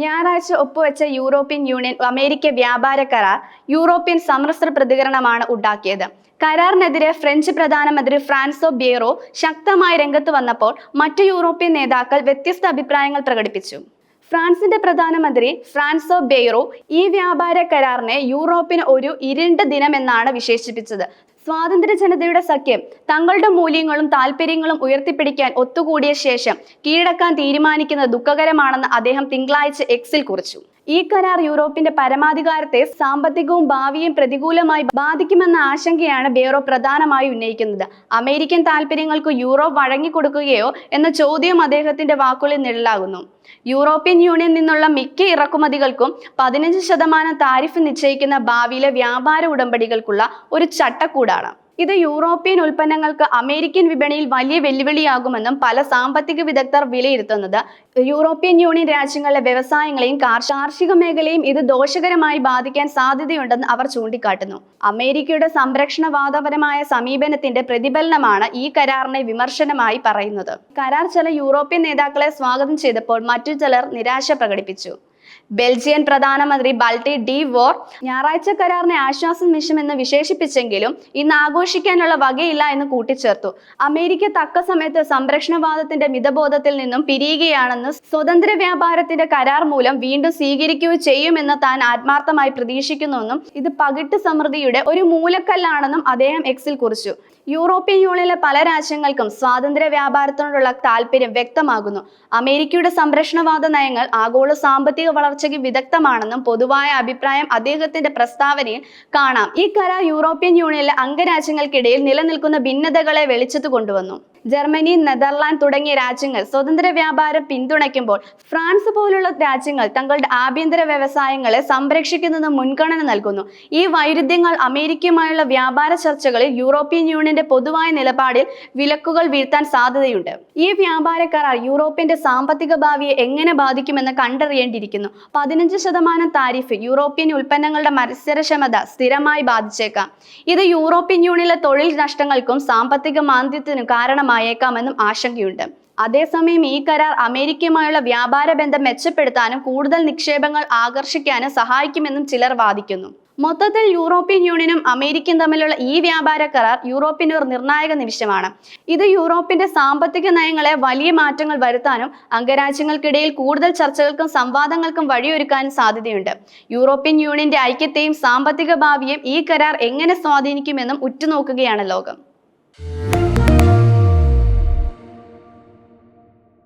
ഞായറാഴ്ച ഒപ്പുവെച്ച European union America വ്യാപാര കരാർ യൂറോപ്യൻ സമ്മിശ്ര പ്രതികരണമാണ് ഉണ്ടാക്കിയത്. കരാറിനെതിരെ ഫ്രഞ്ച് പ്രധാനമന്ത്രി ഫ്രാൻസോ ബിയറോ ശക്തമായി രംഗത്ത് വന്നപ്പോൾ മറ്റ് യൂറോപ്യൻ നേതാക്കൾ വ്യത്യസ്ത അഭിപ്രായങ്ങൾ പ്രകടിപ്പിച്ചു. ഫ്രാൻസിന്റെ പ്രധാനമന്ത്രി ഫ്രാൻസോ ബെയ്റോ ഈ വ്യാപാര കരാറിനെ യൂറോപ്പിന് ഒരു ഇരുണ്ട ദിനമെന്നാണ് വിശേഷിപ്പിച്ചത്. സ്വാതന്ത്ര്യ ജനതയുടെ സഖ്യം തങ്ങളുടെ മൂല്യങ്ങളും താല്പര്യങ്ങളും ഉയർത്തിപ്പിടിക്കാൻ ഒത്തുകൂടിയ ശേഷം കീഴടക്കാൻ തീരുമാനിക്കുന്നത് ദുഃഖകരമാണെന്ന് അദ്ദേഹം തിങ്കളാഴ്ച എക്സിൽ കുറിച്ചു. ഈ കരാർ യൂറോപ്പിന്റെ പരമാധികാരത്തെ സാമ്പത്തികവും ഭാവിയും പ്രതികൂലമായി ബാധിക്കുമെന്ന ആശങ്കയാണ് ബ്യൂറോ പ്രധാനമായി ഉന്നയിക്കുന്നത്. അമേരിക്കൻ താല്പര്യങ്ങൾക്ക് യൂറോപ്പ് വഴങ്ങിക്കൊടുക്കുകയോ എന്ന ചോദ്യം അദ്ദേഹത്തിന്റെ വാക്കുകളിൽ നിഴലാകുന്നു. യൂറോപ്യൻ യൂണിയൻ നിന്നുള്ള മിക്ക ഇറക്കുമതികൾക്കും പതിനഞ്ച് ശതമാനം താരിഫ് നിശ്ചയിക്കുന്ന ഭാവിയിലെ വ്യാപാര ഉടമ്പടികൾക്കുള്ള ഒരു ചട്ടക്കൂടാണ്. ഇത് യൂറോപ്യൻ ഉൽപ്പന്നങ്ങൾക്ക് അമേരിക്കൻ വിപണിയിൽ വലിയ വെല്ലുവിളിയാകുമെന്നും പല സാമ്പത്തിക വിദഗ്ധർ വിലയിരുത്തുന്നത്. യൂറോപ്യൻ യൂണിയൻ രാജ്യങ്ങളിലെ വ്യവസായങ്ങളെയും കാർഷ- കാർഷിക മേഖലയും ഇത് ദോഷകരമായി ബാധിക്കാൻ സാധ്യതയുണ്ടെന്ന് അവർ ചൂണ്ടിക്കാട്ടുന്നു. അമേരിക്കയുടെ സംരക്ഷണവാദപരമായ സമീപനത്തിന്റെ പ്രതിഫലനമാണ് ഈ കരാറിനെ വിമർശനമായി പറയുന്നത്. കരാർ ചില യൂറോപ്യൻ നേതാക്കളെ സ്വാഗതം ചെയ്തപ്പോൾ മറ്റു ചിലർ നിരാശ പ്രകടിപ്പിച്ചു. ബെൽജിയൻ പ്രധാനമന്ത്രി ബാൾട്ടി ഡി വോർ ഞായറാഴ്ച കരാറിനെ ആശ്വാസ നിമിഷമെന്ന് വിശേഷിപ്പിച്ചെങ്കിലും ഇന്ന് ആഘോഷിക്കാനുള്ള വകയില്ല എന്ന് കൂട്ടിച്ചേർത്തു. അമേരിക്ക തക്ക സമയത്ത് സംരക്ഷണവാദത്തിന്റെ മിതബോധത്തിൽ നിന്നും പിരിയുകയാണെന്ന് സ്വതന്ത്ര വ്യാപാരത്തിന്റെ കരാർ മൂലം വീണ്ടും സ്വീകരിക്കുകയോ ചെയ്യുമെന്ന് താൻ ആത്മാർത്ഥമായി പ്രതീക്ഷിക്കുന്നുവെന്നും ഇത് പകിട്ട് സമൃദ്ധിയുടെ ഒരു മൂലക്കല്ലാണെന്നും അദ്ദേഹം എക്സിൽ കുറിച്ചു. യൂറോപ്യൻ യൂണിയനിലെ പല രാജ്യങ്ങൾക്കും സ്വാതന്ത്ര്യ വ്യാപാരത്തിനോടുള്ള താല്പര്യം വ്യക്തമാകുന്നു. അമേരിക്കയുടെ സംരക്ഷണവാദ നയങ്ങൾ ആഗോള സാമ്പത്തിക വളർച്ചയ്ക്ക് വിദഗ്ധമാണെന്നും പൊതുവായ അഭിപ്രായം അദ്ദേഹത്തിന്റെ പ്രസ്താവനയിൽ കാണാം. ഈ കരാർ യൂറോപ്യൻ യൂണിയനിലെ അംഗരാജ്യങ്ങൾക്കിടയിൽ നിലനിൽക്കുന്ന ഭിന്നതകളെ വെളിച്ചത്ത് കൊണ്ടുവന്നു. ജർമ്മനി നെതർലാൻഡ് തുടങ്ങിയ രാജ്യങ്ങൾ സ്വതന്ത്ര വ്യാപാരം പിന്തുണയ്ക്കുമ്പോൾ ഫ്രാൻസ് പോലുള്ള രാജ്യങ്ങൾ തങ്ങളുടെ ആഭ്യന്തര വ്യവസായങ്ങളെ സംരക്ഷിക്കുന്നതിന് മുൻഗണന നൽകുന്നു. ഈ വൈരുദ്ധ്യങ്ങൾ അമേരിക്കയുമായുള്ള വ്യാപാര ചർച്ചകളിൽ യൂറോപ്യൻ യൂണിയന്റെ പൊതുവായ നിലപാടിൽ വിലക്കുകൾ വീഴ്ത്താൻ സാധ്യതയുണ്ട്. ഈ വ്യാപാര കരാർ യൂറോപ്പിന്റെ സാമ്പത്തിക ഭാവിയെ എങ്ങനെ ബാധിക്കുമെന്ന് കണ്ടറിയേണ്ടിയിരിക്കുന്നു. പതിനഞ്ച് ശതമാനം താരിഫ് യൂറോപ്യൻ ഉൽപ്പന്നങ്ങളുടെ മത്സരക്ഷമത സ്ഥിരമായി ബാധിച്ചേക്കാം. ഇത് യൂറോപ്യൻ യൂണിയനിലെ തൊഴിൽ നഷ്ടങ്ങൾക്കും സാമ്പത്തിക മാന്ദ്യത്തിനും കാരണമായേക്കാമെന്നും ആശങ്കയുണ്ട്. അതേസമയം ഈ കരാർ അമേരിക്കയുമായുള്ള വ്യാപാര ബന്ധം മെച്ചപ്പെടുത്താനും കൂടുതൽ നിക്ഷേപങ്ങൾ ആകർഷിക്കാനും സഹായിക്കുമെന്നും ചിലർ വാദിക്കുന്നു. മൊത്തത്തിൽ യൂറോപ്യൻ യൂണിയനും അമേരിക്കയും തമ്മിലുള്ള ഈ വ്യാപാര കരാർ യൂറോപ്പിന് ഒരു നിർണായക നിമിഷമാണ്. ഇത് യൂറോപ്പിന്റെ സാമ്പത്തിക നയങ്ങളെ വലിയ മാറ്റങ്ങൾ വരുത്താനും അംഗരാജ്യങ്ങൾക്കിടയിൽ കൂടുതൽ ചർച്ചകൾക്കും സംവാദങ്ങൾക്കും വഴിയൊരുക്കാനും സാധ്യതയുണ്ട്. യൂറോപ്യൻ യൂണിയന്റെ ഐക്യത്തെയും സാമ്പത്തിക ഭാവിയെയും ഈ കരാർ എങ്ങനെ സ്വാധീനിക്കുമെന്നും ഉറ്റുനോക്കുകയാണ് ലോകം.